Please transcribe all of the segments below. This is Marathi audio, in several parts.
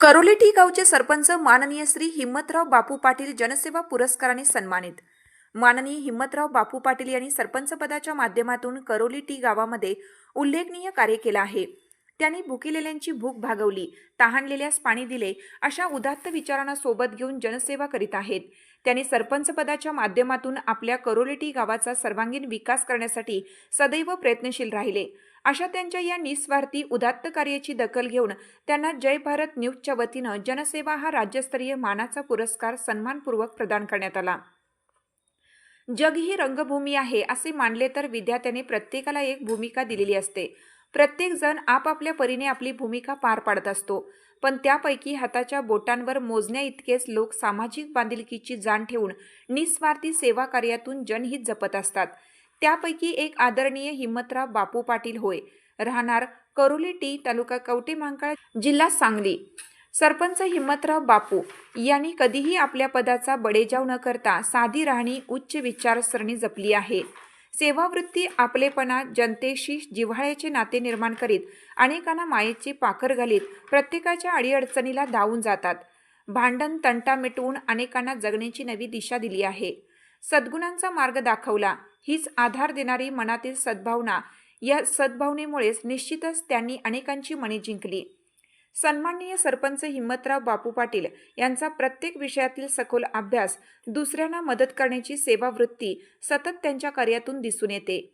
करोलेटी गावचे सरपंच माननीय श्री हिम्मतराव बापू पाटील जनसेवा पुरस्काराने सन्मानित. माननीय हिम्मतराव बापू पाटील यांनी सरपंच पदाच्या माध्यमातून करोली टी गावामध्ये उल्लेखनीय कार्य केलं आहे. त्यांनी भुकिलेल्यांची भूक भागवली तहानलेल्यास पाणी दिले अशा उदात्त विचारांना सोबत घेऊन जनसेवा करीत आहेत. त्यांनी सरपंच पदाच्या माध्यमातून आपल्या करोलेटी गावाचा सर्वांगीण विकास करण्यासाठी सदैव प्रयत्नशील राहिले. अशा त्यांच्या या निस्वार्थी उदात्त कार्याची दखल घेऊन त्यांना जय भारत न्यूजच्या वतीनं जनसेवा हा राज्यस्तरीय मानाचा पुरस्कार सन्मानपूर्वक प्रदान करण्यात आला. जग ही रंगभूमी आहे असे मानले तर विद्यार्थ्याने प्रत्येकाला एक भूमिका दिलेली असते. प्रत्येकजण आपापल्या परीने आपली भूमिका पार पाडत असतो. पण त्यापैकी हाताच्या बोटांवर मोजण्या इतकेच लोक सामाजिक बांधिलकीची जाण ठेवून निस्वार्थी सेवा कार्यातून जनहित जपत असतात. त्यापैकी एक आदरणीय हिम्मतराव बापू पाटील होय. राहणार करोली टी तालुका कवटे मांकाळ जिल्हा सांगली. सरपंच हिम्मतराव बापू यांनी कधीही आपल्या पदाचा बडेजाव न करता साधी राहणी उच्च विचारसरणी जपली आहे. सेवावृत्ती आपलेपणा जनतेशी जिव्हाळ्याचे नाते निर्माण करीत अनेकांना मायेची पाखर घालीत प्रत्येकाच्या अडीअडचणीला धावून जातात. भांडण तंटा मिटवून अनेकांना जगण्याची नवी दिशा दिली आहे. सद्गुणांचा मार्ग दाखवला हीच आधार देणारी मनातील सद्भावना या सद्भावनेमुळेच निश्चितच त्यांनी अनेकांची मने जिंकली. सन्माननीय सरपंच हिम्मतराव बापू पाटील यांचा प्रत्येक विषयातील सखोल अभ्यास दुसऱ्यांना मदत करण्याची सेवावृत्ती सतत त्यांच्या कार्यातून दिसून येते.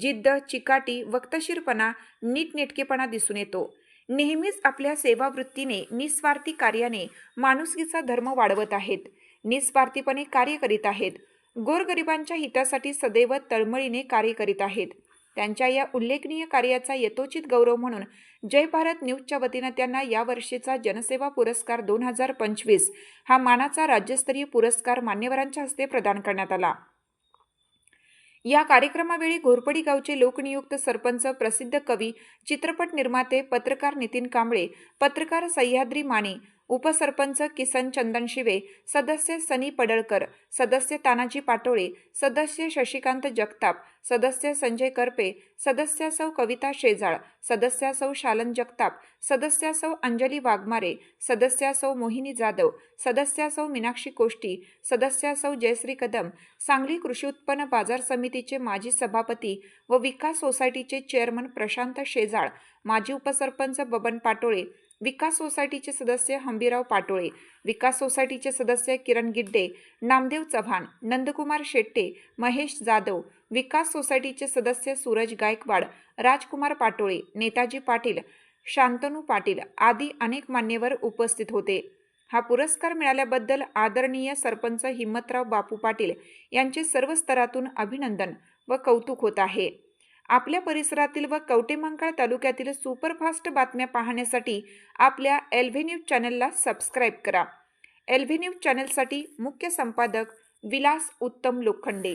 जिद्द चिकाटी वक्तशीरपणा नीटनेटकेपणा दिसून येतो. नेहमीच आपल्या सेवावृत्तीने निस्वार्थी कार्याने माणुसकीचा धर्म वाढवत आहेत. निस्वार्थीपणे कार्य करीत आहेत. गोरगरिबांच्या हितासाठी सदैव तळमळीने कार्य करीत आहेत. त्यांच्या या उल्लेखनीय कार्याचा यथोचित गौरव म्हणून जय भारत न्यूजच्या वतीनं त्यांना यावर्षीचा जनसेवा पुरस्कार दोन हजार पंचवीस हा मानाचा राज्यस्तरीय पुरस्कार मान्यवरांच्या हस्ते प्रदान करण्यात आला. या कार्यक्रमावेळी घोरपडी गावचे लोकनियुक्त सरपंच प्रसिद्ध कवी चित्रपट निर्माते पत्रकार नितीन कांबळे पत्रकार सह्याद्री माने उपसरपंच किसन चंदन शिवे सदस्य सनी पडळकर सदस्य तानाजी पाटोळे सदस्य शशिकांत जगताप सदस्य संजय करपे सदस्यासव सौ कविता शेजाळ सदस्य सौ शालन जगताप सदस्यासव सौ अंजली वाघमारे सदस्या सौ मोहिनी जाधव सदस्यासव सौ मीनाक्षी कोष्टी सदस्या सौ जयश्री कदम सांगली कृषी उत्पन्न बाजार समितीचे माजी सभापती व विकास सोसायटीचे चेअरमन प्रशांत शेजाळ माजी उपसरपंच बबन पाटोळे विकास सोसायटीचे सदस्य हंबीराव पाटोळे विकास सोसायटीचे सदस्य किरण गिड्डे नामदेव चव्हाण नंदकुमार शेट्टे महेश जाधव विकास सोसायटीचे सदस्य सूरज गायकवाड राजकुमार पाटोळे नेताजी पाटील शांतनू पाटील आदी अनेक मान्यवर उपस्थित होते. हा पुरस्कार मिळाल्याबद्दल आदरणीय सरपंच हिम्मतराव बापू पाटील यांचे सर्व स्तरातून अभिनंदन व कौतुक होत आहे. आपल्या परिसरातील व कवटेमंकाळ तालुक्यातील सुपरफास्ट बातम्या पाहण्यासाठी आपल्या एल्व्हे न्यूज चॅनलला सबस्क्राईब करा. एल्व्हे न्यूज चॅनलसाठी मुख्य संपादक विलास उत्तम लोखंडे.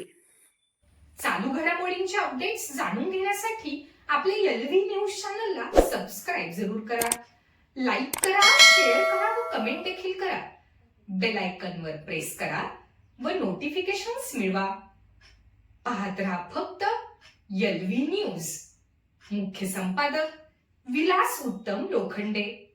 चालू घडामोडींचे अपडेट्स जाणून घेण्यासाठी आपल्या एलव्ही न्यूज चॅनलला सबस्क्राईब जरूर करा. लाईक करा शेअर करा व कमेंट देखील करा. बेल आयकॉनवर प्रेस करा व नोटिफिकेशन्स मिळवा. पाहत राहा फक्त एलव्ही न्यूज मुख्य संपादक विलास उत्तम लोखंडे.